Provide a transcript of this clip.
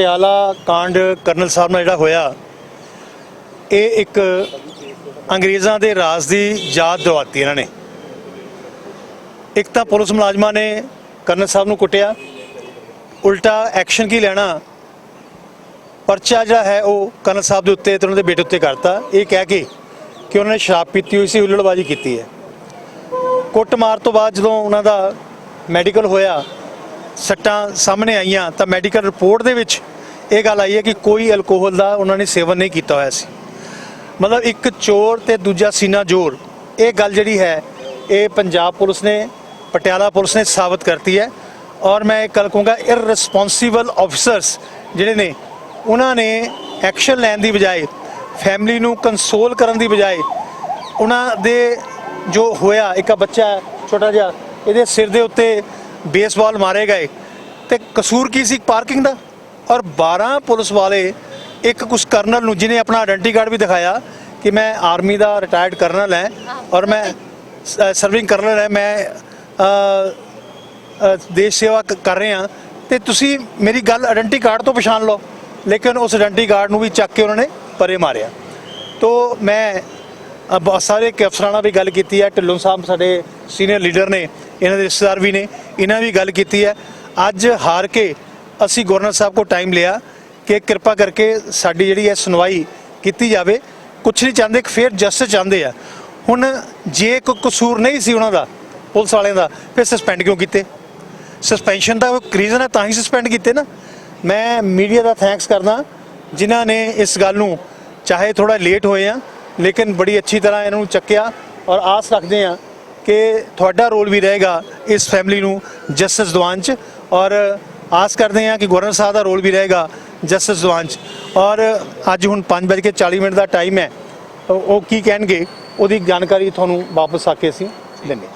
ਪਟਿਆਲਾ ਕਾਂਡ ਕਰਨਲ ਸਾਹਿਬ ਨਾਲ ਜਿਹੜਾ ਹੋਇਆ, ਇਹ ਇੱਕ ਅੰਗਰੇਜ਼ਾਂ ਦੇ ਰਾਜ ਦੀ ਯਾਦ ਦਿਵਾਤੀ ਇਹਨਾਂ ਨੇ। ਇੱਕ ਤਾਂ ਪੁਲਿਸ ਮੁਲਾਜ਼ਮਾਂ ਨੇ ਕਰਨਲ ਸਾਹਿਬ ਨੂੰ ਕੁੱਟਿਆ, ਉਲਟਾ ਐਕਸ਼ਨ ਕੀ ਲੈਣਾ? ਪਰਚਾ ਜਿਹੜਾ ਹੈ ਉਹ ਕਰਨਲ ਸਾਹਿਬ ਦੇ ਉੱਤੇ ਤੇ ਉਹਨਾਂ ਦੇ ਬੇਟੇ ਉੱਤੇ ਕਰਤਾ। ਇਹ ਕਹਿ ਕੇ ਕਿ ਉਹਨਾਂ ਨੇ ਸ਼ਰਾਬ ਪੀਤੀ ਹੋਈ ਸੀ, ਹੁੱਲੜਬਾਜ਼ੀ ਕੀਤੀ ਹੈ। ਕੁੱਟਮਾਰ ਤੋਂ ਬਾਅਦ ਜਦੋਂ ਉਹਨਾਂ ਦਾ ਮੈਡੀਕਲ ਹੋਇਆ ਸੱਟਾਂ ਸਾਹਮਣੇ ਆਈਆਂ ਤਾਂ ਮੈਡੀਕਲ ਰਿਪੋਰਟ ਦੇ ਵਿੱਚ ਇਹ ਗੱਲ ਆਈ ਹੈ ਕਿ ਕੋਈ ਅਲਕੋਹਲ ਦਾ ਉਹਨਾਂ ਨੇ ਸੇਵਨ ਨਹੀਂ ਕੀਤਾ ਹੋਇਆ ਸੀ। ਮਤਲਬ ਇੱਕ ਚੋਰ ਤੇ ਦੂਜਾ ਸੀਨਾ ਜੋਰ। ਇਹ ਗੱਲ ਜਿਹੜੀ ਹੈ, ਇਹ ਪੰਜਾਬ ਪੁਲਿਸ ਨੇ, ਪਟਿਆਲਾ ਪੁਲਿਸ ਨੇ ਸਾਬਤ ਕਰਤੀ ਹੈ ਔਰ ਮੈਂ ਇਹ ਗੱਲ ਕਹੂੰਗਾ ਇਰਰਿਸਪੌਂਸਿਬਲ ਆਫੀਸਰਸ ਜਿਹੜੇ ਨੇ, ਉਹਨਾਂ ਨੇ ਐਕਸ਼ਨ ਲੈਣ ਦੀ ਬਜਾਏ ਫੈਮਿਲੀ ਨੂੰ ਕੰਸੋਲ ਕਰਨ ਦੀ ਬਜਾਏ, ਉਹਨਾਂ ਦੇ ਜੋ ਹੋਇਆ, ਇੱਕ ਬੱਚਾ ਛੋਟਾ ਜਿਹਾ, ਇਹਦੇ ਸਿਰ ਦੇ ਉੱਤੇ ਬੇਸਬਾਲ ਮਾਰੇ ਗਏ। ਤੇ ਕਸੂਰ ਕੀ ਸੀ ਪਾਰਕਿੰਗ ਦਾ? ਔਰ 12 ਪੁਲਿਸ ਵਾਲੇ ਇੱਕ ਕੁਛ ਕਰਨਲ ਨੂੰ ਜਿਹਨੇ ਆਪਣਾ ਆਇਡੈਂਟੀ ਕਾਰਡ ਵੀ ਦਿਖਾਇਆ ਕਿ ਮੈਂ ਆਰਮੀ ਦਾ ਰਿਟਾਇਰਡ ਕਰਨਲ ਹੈ ਔਰ ਮੈਂ ਸਰਵਿੰਗ ਕਰਨਲ ਹੈ ਮੈਂ ਦੇਸ਼ ਸੇਵਾ ਕਰ ਰਿਹਾ ਹਾਂ। ਤੇ ਤੁਸੀਂ ਮੇਰੀ ਗੱਲ ਆਇਡੈਂਟੀ ਕਾਰਡ ਤੋਂ ਪਛਾਣ ਲਓ ਲੇਕਿਨ ਉਸ ਆਇਡੈਂਟੀ ਕਾਰਡ ਨੂੰ ਵੀ ਚੱਕ ਕੇ ਉਹਨਾਂ ਨੇ ਪਰੇ ਮਾਰਿਆ। ਤੋ ਮੈਂ ਅ, ਸਾਰੇ ਅਫਸਰਾਂ ਨਾਲ ਵੀ ਗੱਲ ਕੀਤੀ ਹੈ ਢਿੱਲੋਂ ਸਾਹਿਬ ਸਾਡੇ ਸੀਨੀਅਰ ਲੀਡਰ ਨੇ ਇਹਨਾਂ ਦੇ ਰਿਸ਼ਤੇਦਾਰ ਵੀ ਨੇ ਇਹਨਾਂ ਵੀ ਗੱਲ ਕੀਤੀ ਹੈ। ਅੱਜ ਹਾਰ ਕੇ ਅਸੀਂ ਗਵਰਨਰ ਸਾਹਿਬ ਕੋ ਟਾਈਮ ਲਿਆ ਕਿ ਕਿਰਪਾ ਕਰਕੇ ਸਾਡੀ ਜਿਹੜੀ ਹੈ ਸੁਣਵਾਈ ਕੀਤੀ ਜਾਵੇ। ਕੁਛ ਨਹੀਂ ਚਾਹੁੰਦੇ, ਇੱਕ ਫੇਰ ਜਸਟਿਸ ਚਾਹੁੰਦੇ ਆ। ਹੁਣ ਜੇ ਕੋਈ ਕਸੂਰ ਨਹੀਂ ਸੀ ਉਹਨਾਂ ਦਾ, ਪੁਲਿਸ ਵਾਲਿਆਂ ਦਾ, ਫਿਰ ਸਸਪੈਂਡ ਕਿਉਂ ਕੀਤੇ? ਸਸਪੈਂਸ਼ਨ ਦਾ ਰੀਜ਼ਨ ਹੈ ਤਾਂ ਹੀ ਸਸਪੈਂਡ ਕੀਤੇ ਨਾ। ਮੈਂ ਮੀਡੀਆ ਦਾ ਥੈਂਕਸ ਕਰਦਾ, ਜਿਨ੍ਹਾਂ ਨੇ ਇਸ ਗੱਲ ਨੂੰ, ਚਾਹੇ ਥੋੜਾ ਲੇਟ ਹੋਏ ਆ, ਲੇਕਿਨ ਬੜੀ ਅੱਛੀ ਤਰ੍ਹਾਂ ਇਹਨਾਂ ਨੂੰ ਚੱਕਿਆ ਔਰ ਆਸ ਰੱਖਦੇ ਆ ਕਿ ਤੁਹਾਡਾ ਰੋਲ ਵੀ ਰਹੇਗਾ ਇਸ ਫੈਮਿਲੀ ਨੂੰ ਜਸਟਿਸ ਦਿਵਾਉਣ 'ਚ ਔਰ ਆਸ ਕਰਦੇ ਹਾਂ ਕਿ ਗਵਰਨਰ ਸਾਹਿਬ ਦਾ ਰੋਲ ਵੀ ਰਹੇਗਾ ਜਸਟਿਸ ਦਿਵਾਉਣ 'ਚ ਔਰ ਅੱਜ ਹੁਣ 5:40 ਮਿੰਟ ਦਾ ਟਾਈਮ ਹੈ, ਉਹ ਕੀ ਕਹਿਣਗੇ? ਉਹਦੀ ਜਾਣਕਾਰੀ ਤੁਹਾਨੂੰ ਵਾਪਸ ਆ ਕੇ ਅਸੀਂ ਦਿੰਦੇ